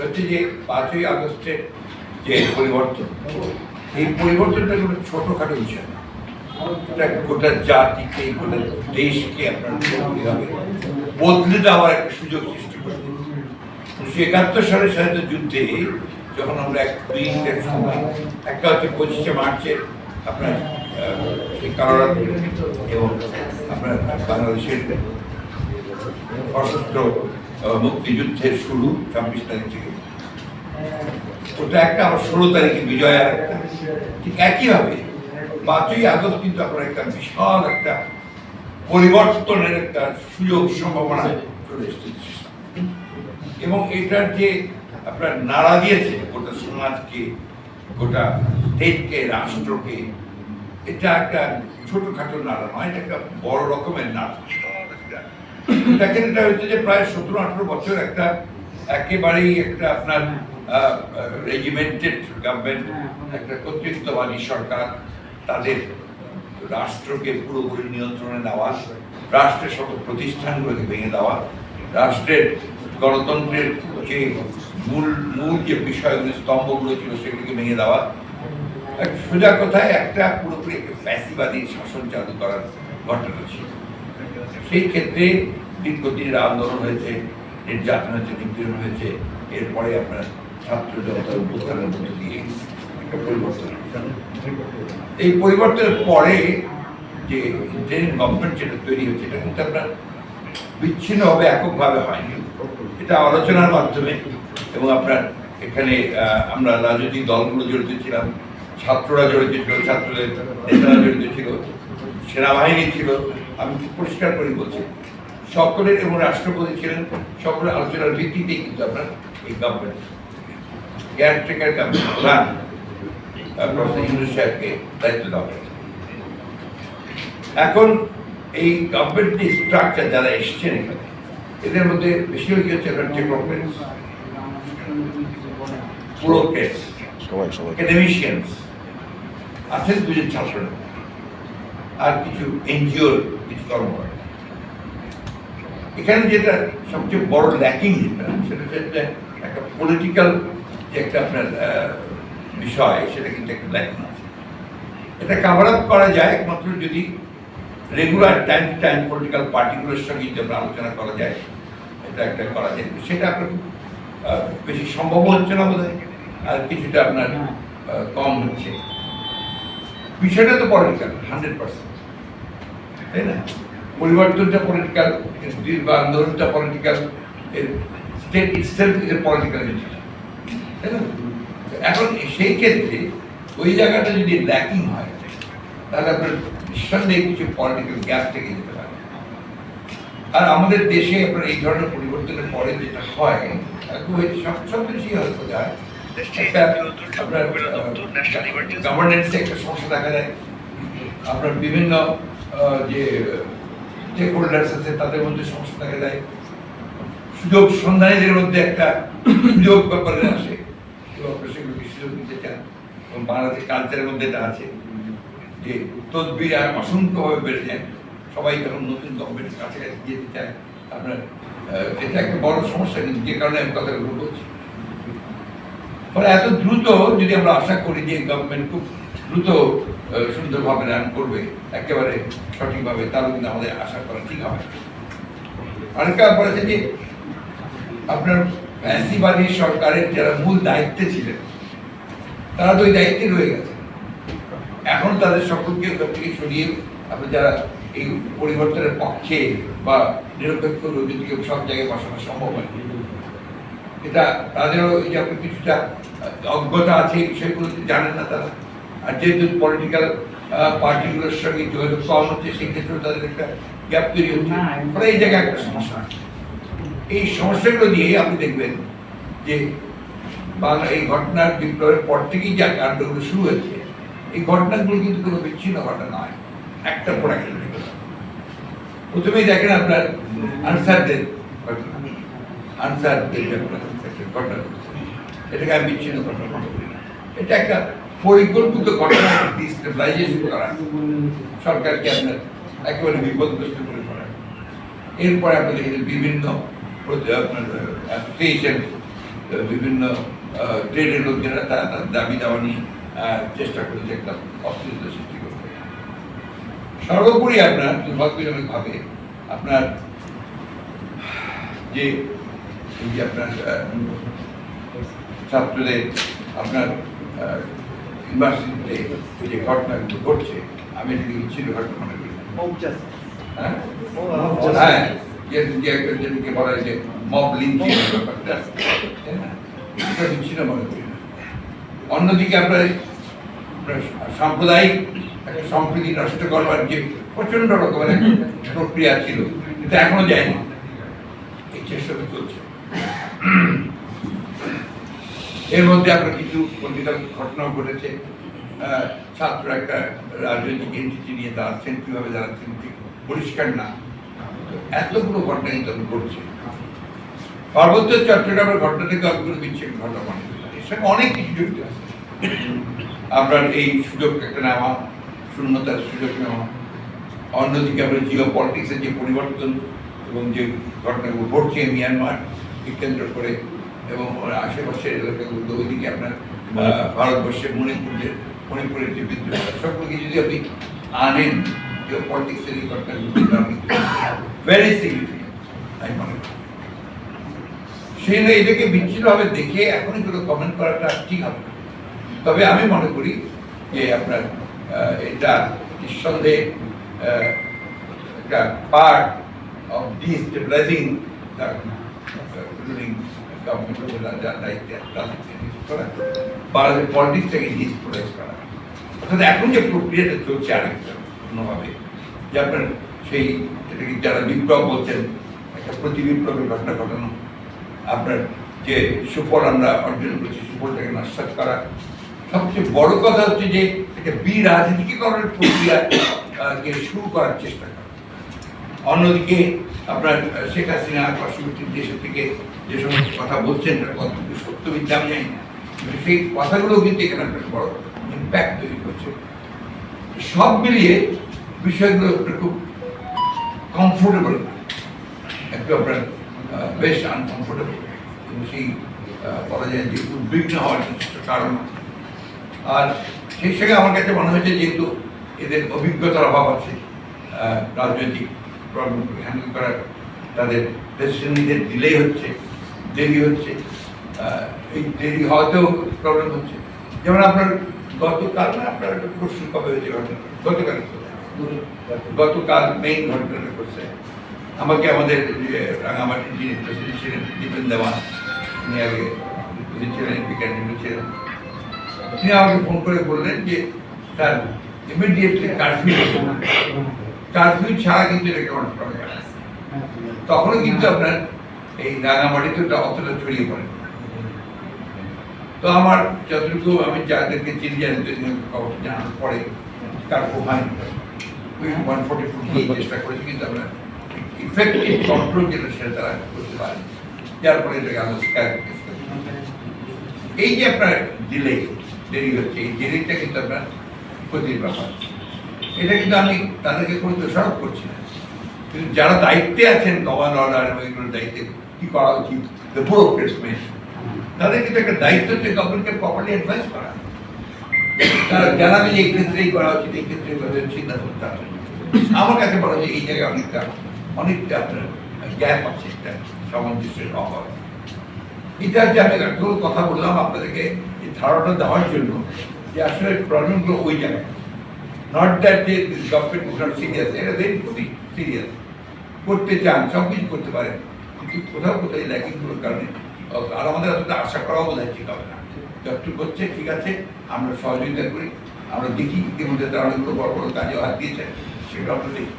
হচ্ছে যে পাঁচই আগস্টের যে পরিবর্তন, এই পরিবর্তনটা কোনো ছোটোখাটো বিষয় না। এটা গোটা জাতিকে, গোটা দেশকে আপনার বদলে দেওয়ার একটা সুযোগ সৃষ্টি করে উনিশশো একাত্তর সালের স্বাধীনতা যুদ্ধে যখন আমরা এক দুই মিনিটের সময়, একটা হচ্ছে পঁচিশে মার্চের আপনার সেই এবং আপনার বাংলাদেশের সশস্ত্র মুক্তিযুদ্ধের শুরু ছাব্বিশ তারিখ থেকে। ওটা একটা আবার ষোলো তারিখে বিজয় আর একটা। ঠিক একইভাবে পাঁচই আগস্ট কিন্তু আপনার একটা বিশাল একটা পরিবর্তনের একটা সুযোগ, সম্ভাবনা চলে এসেছে। এবং এটার যে আপনার নাড়া দিয়েছে গোটা সমাজকে, গোটা স্টেটকে, রাষ্ট্রকে, এটা একটা ছোটখাটো নাড়া নয়, এটা একটা বড় রকমের নাড়া। দেখেন এটা হচ্ছে যে প্রায় সতেরো, আঠেরো বছর একটা একেবারেই একটা আপনার রেজিমেন্টেড গভর্নমেন্ট একটা কর্তৃত্ববাদী সরকার তাদের রাষ্ট্রকে পুরোপুরি নিয়ন্ত্রণে নেওয়া, রাষ্ট্রের সকল প্রতিষ্ঠানগুলোকে ভেঙে দেওয়া, রাষ্ট্রের গণতন্ত্রের যে মূল মূল যে বিষয়গুলো, স্তম্ভগুলো ছিল সেগুলোকে ভেঙে দেওয়া। সোজা কথায় একটা পুরোপুরি একটা ফ্যাসিবাদী শাসন চালু করার ঘটনা ছিল। সেই ক্ষেত্রে দীর্ঘদিনের আন্দোলন হয়েছে, নির্যাতন হয়েছে, নিপীড়ন হয়েছে। এরপরে আপনার ছাত্র জনতার উত্থানের মধ্যে দিয়ে একটা পরিবর্তন এই পরিবর্তনের পরে যে ইন্টারিম গভর্নমেন্ট যেটা তৈরি হয়েছে, এটা কিন্তু আপনার বিচ্ছিন্নভাবে, এককভাবে হয়নি। এটা আলোচনার মাধ্যমে এবং আপনার এখানে আমরা রাজনৈতিক দলগুলো জড়িত ছিলাম, ছাত্ররা জড়িত ছিল, ছাত্রদের নেতারা জড়িত ছিল, সেনাবাহিনী ছিল আমি পরিষ্কার করে বলছি সকলের এবং রাষ্ট্রপতি ছিলেন সকলের আলোচনার ভিত্তিতেই কিন্তু আপনার এই গভর্নমেন্ট কেয়ারটেকার গভর্নমেন্ট প্রধান প্রফেসর ইউনুস সাহেবকে দায়িত্ব দেওয়া হয়েছে। এখন এই গভর্নমেন্ট স্ট্রাকচার যারা এসছেন এখানে এদের মধ্যে বেশিরভাগই হচ্ছে আপনার টেকনোক্রেটস সবাই একাডেমিশিয়ানস আছেন দুজন ছাত্র আর কিছু এনজিওর কিছু কর্মকর্তা এখানে যেটা সবচেয়ে বড় ল্যাকিং যেটা সেটা হচ্ছে একটা পলিটিক্যাল যে একটা আপনার বিষয় সেটা কিন্তু একটা ল্যাকিং আছে। এটা কাভার আপ করা যায় একমাত্র যদি regular time to time political পার্টিগুলোর সঙ্গে যদি আমরা আলোচনা করা যায় এটা একটা করা যায়। সেটা আপনার বেশি সম্ভব হচ্ছে না বোধ আর কিছুটা আপনার কম হচ্ছে। বিষয়টা তো পলিটিক্যাল হান্ড্রেড পার্সেন্ট তাই না? পরিবর্তনটা পলিটিক্যাল দীর্ঘ আন্দোলনটা political state itself is political তাই না? এখন সেই ক্ষেত্রে ওই জায়গাটা যদি ল্যাকিং হয়, তাহলে আপনার নিঃসন্দেহে কিছু পলিটিক্যাল গ্যাপ থেকে যেতে পারে। আর আমাদের দেশে আপনার এই ধরনের পরিবর্তনের পরে যেটা হয় সব সব কিছুই হয়তো যায় গভর্নেন্সে একটা সমস্যা দেখা যায় আপনার বিভিন্ন যে স্টেক হোল্ডার্স আছে, তাদের মধ্যে সমস্যা দেখা যায় সুযোগ সন্ধানীদের মধ্যে একটা সুযোগ ব্যাপারে আসে। এবং সেগুলোকে সুযোগ দিতে চান। এবং বাংলাদেশের কালচারের মধ্যে এটা আছে। যে তদবির আর অসংখ্যভাবে বেড়ে যায়। সবাই তখন নতুন গভর্নমেন্টের কাছাকাছি যেতে চায়, আপনার এটা একটা বড় সমস্যা। কিন্তু যে কারণে আমি কথাগুলো বলছি। ফলে এত দ্রুত যদি আমরা আশা করি যে গভর্নমেন্ট খুব দ্রুত সুন্দরভাবে রান করবে, একেবারে সঠিকভাবে তাহলে কিন্তু আমাদের আশা করা ঠিক হবে। আরেকটা আছে যে, আপনার ফ্যাসিবাদী সরকারের যারা মূল দায়িত্বে ছিলেন, তারা তো ওই দায়িত্বে রয়ে গেছে। এখন তাদের সকলকে ওখান থেকে সরিয়ে আপনার যারা এই পরিবর্তনের পক্ষে বা নিরপেক্ষ রাজনীতিকে সব জায়গায় বসানো সম্ভব হয়। এটা তাদেরও এই যে আপনার কিছুটা অজ্ঞতা আছে, এই বিষয়গুলো জানেন না তারা। আর যেহেতু পলিটিক্যাল পার্টিগুলোর সঙ্গে যোগাযোগ কম হচ্ছে সেই ক্ষেত্রেও তাদের একটা গ্যাপ তৈরি হচ্ছে। ফলে এই জায়গায় একটা সমস্যা। এই সমস্যাগুলো দিয়ে আপনি দেখবেন যে বাংলা এই ঘটনার বিপ্লবের পর থেকেই যা কাণ্ডগুলো শুরু হয়েছে এই ঘটনাগুলো কিন্তু কোনো বিচ্ছিন্ন ঘটনা নয়। একটা পর একটা প্রথমেই দেখেন আপনার আনসারদের ঘটনা। আনসারদের ঘটনা। এটাকে আমি বিচ্ছিন্ন ঘটনা। এটা একটা পরিকল্পিত ঘটনা ডিস্টেবিলাইজেশন করা। সরকারকে আপনার একেবারে বিপদগ্রস্ত করে ফেলা এরপরে আপনি দেখেছেন বিভিন্ন আপনার অ্যাসোসিয়েশন বিভিন্ন ট্রেডের লোকেরা তারা তাদের দাবি দাওয়া নিয়ে চেষ্টা করেছে একটা অস্থিরতা সৃষ্টি করতে। সর্বোপরি আপনার দুর্ভাগ্যজনকভাবে আপনার যে আপনার ছাত্রদের, আপনার ইউনিভার্সিটিতে যে ঘটনাগুলো ঘটছে আমি এটাকে বিচ্ছিন্ন ঘটনা মনে করি হ্যাঁ? যেটাকে বলা হয় যে মব লিঞ্চিং ব্যাপারটা। তাই না? এটা বিচ্ছিন্ন মনে করি না। অন্যদিকে আপনার সাম্প্রদায়িক একটা সম্প্রীতি নষ্ট করবার যে প্রচণ্ড রকমের প্রক্রিয়া ছিল এটা এখনও যায়নি। এই চেষ্টা তো চলছে। এর মধ্যে আপনার কিছু পলিটিক্যাল ঘটনাও ঘটেছে। ছাত্র একটা রাজনৈতিক এন্টিটি নিয়ে দাঁড়াচ্ছেন, কীভাবে দাঁড়াচ্ছেন ঠিক পরিষ্কার না। এতগুলো ঘটনা কিন্তু আমি করছি পার্বত্য চট্টগ্রামের ঘটনা থেকে কোনো বিচ্ছিন্ন ঘটনা মনে এর সঙ্গে অনেক কিছু জড়িত আছে। আপনার এই সুযোগ একটা নেওয়া, শূন্যতার সুযোগ নেওয়া, অন্যদিকে আমরা জিও পলিটিক্সের যে পরিবর্তন এবং যে ঘটনাগুলো ঘটছে মিয়ানমারকে কেন্দ্র করে এবং আশেপাশের এলাকাগুলো ওইদিকে আপনার আহ, ভারতবর্ষের মণিপুরের মণিপুরের যে বিদ্রোহ সবগুলোকে যদি আপনি আনেন জিও পলিটিক্সের এই ভেরি সিগনিফিকেন্ট আমি মনে করি। সেই এটাকে বিচ্ছিন্নভাবে দেখে এখনই কোনো কমেন্ট করাটা ঠিক হবে তবে আমি মনে করি যে আপনার এটা নিঃসন্দেহে একটা পার্ট অফ ডিস্টেবিলাইজিং গভর্নমেন্ট যার দায়িত্বে তাদেরকে নিয়োগ করা বা পলিটিক্সটাকে ডিস্টেবিলাইজ করা অর্থাৎ এখন যে প্রক্রিয়াটা চলছে আরেকটা অন্যভাবে যে আপনার সেই এটাকে যারা বিপ্লব বলছেন একটা প্রতি বিপ্লবের ঘটনা ঘটানো আপনার যে সুফল আমরা অর্জন করছি সুফলটাকে নস্বাত করা সবচেয়ে বড় কথা হচ্ছে যে একটা বিরাজনীতিকরণের প্রক্রিয়া আহ, কে শুরু করার চেষ্টা করা অন্যদিকে আপনার শেখ হাসিনা পার্শ্ববর্তী দেশের থেকে যে সমস্ত কথা বলছেন কতটুকু সত্য বিদ্যা আমি জানি না। কিন্তু সেই কথাগুলো কিন্তু এখানে একটা বড় ইম্প্যাক্ট তৈরি করছে। সব মিলিয়ে বিষয়গুলো খুব কমফোর্টেবল একটু আপনার বেশ আনকমফোর্টেবল এবং সেই বলা যায় যে উদ্বিগ্ন হওয়ার যথেষ্ট কারণ। আর সেই সঙ্গে আমার কাছে মনে হয়েছে যেহেতু এদের অভিজ্ঞতার অভাব আছে রাজনৈতিক প্রবলেম হ্যান্ডেল করার তাদের নিতে ডিলে হচ্ছে, দেরি হচ্ছে এই দেরি হওয়াতেও প্রবলেম হচ্ছে। যেমন আপনার গতকাল না, আপনার একটা প্রশ্ন কবে হয়েছে ঘটনা গতকাল গতকাল মেইন ঘটনাটা করছে আমাকে আমাদের রাঙামাটির যিনি প্রেসিডেন্ট ছিলেন, দীপেন দেওয়ান উনি আগে ছিলেন ক্যান্ডিডেট ছিলেন। তিনি আমাকে ফোন করে বললেন যে, স্যার ইমিডিয়েটলি কারফিউ কারফিউ ছাড়া কিন্তু এটাকে অন করা যায়। তখনও কিন্তু আপনার এই রাঙামাটিতে অতটা ছড়িয়ে পড়ে। তো আমার যতটুকু আমি যাদেরকে চিনি জানি খবর জানার পরে হয়নি ওই ওয়ান ফোর্টি ফোর চেষ্টা করেছি কিন্তু আমরা ইফেক্টিভ কন্ট্রোল যেটা সেটা তারা করতে পারে। যার ফলে এটাকে আমরা এই যে আপনার ডিলে দেরি হচ্ছে এই দেরিটা কিন্তু আপনার ক্ষতির ব্যাপার। এটা কিন্তু আমি তাদেরকে কোনো দোষারোপ করছি না। কিন্তু যারা দায়িত্বে আছেন গভর্ন অর্ডার এবং এগুলোর দায়িত্বে কি করা উচিত? তাদের কিন্তু একটা দায়িত্ব হচ্ছে গভর্নমেন্টকে প্রপারলি অ্যাডভাইস করা। তারা জানাবে যে এই ক্ষেত্রেই করা উচিত, এই ক্ষেত্রে চিন্তা করতে হবে। আমার কাছে বলা যায় এই জায়গায় অনেকটা অনেকটা আপনার গ্যাপ আছে, একটা সামঞ্জস্যের অভাব। এটা যে আমি কথা বললাম আপনাদেরকে, এই ধারণা দেওয়ার জন্য যে আসলে প্রবলেমগুলো ওই জায়গায়। নট দ্যাট যে গভর্নমেন্ট ইজ নট সিরিয়াস এটা ভেরি খুবই সিরিয়াস করতে চান, সব কিছু করতে পারেন, কিন্তু কোথাও এই ল্যাকিংগুলোর কারণে আর আমাদের অতটা আশা করাও বোধ হয় ঠিক হবে না। যতটুকু হচ্ছে, ঠিক আছে, আমরা সহযোগিতা করি, আমরা দেখি ইতিমধ্যে তারা অনেকগুলো বড় বড় কাজে হাত দিয়েছে, সেগুলো আমরা দেখি।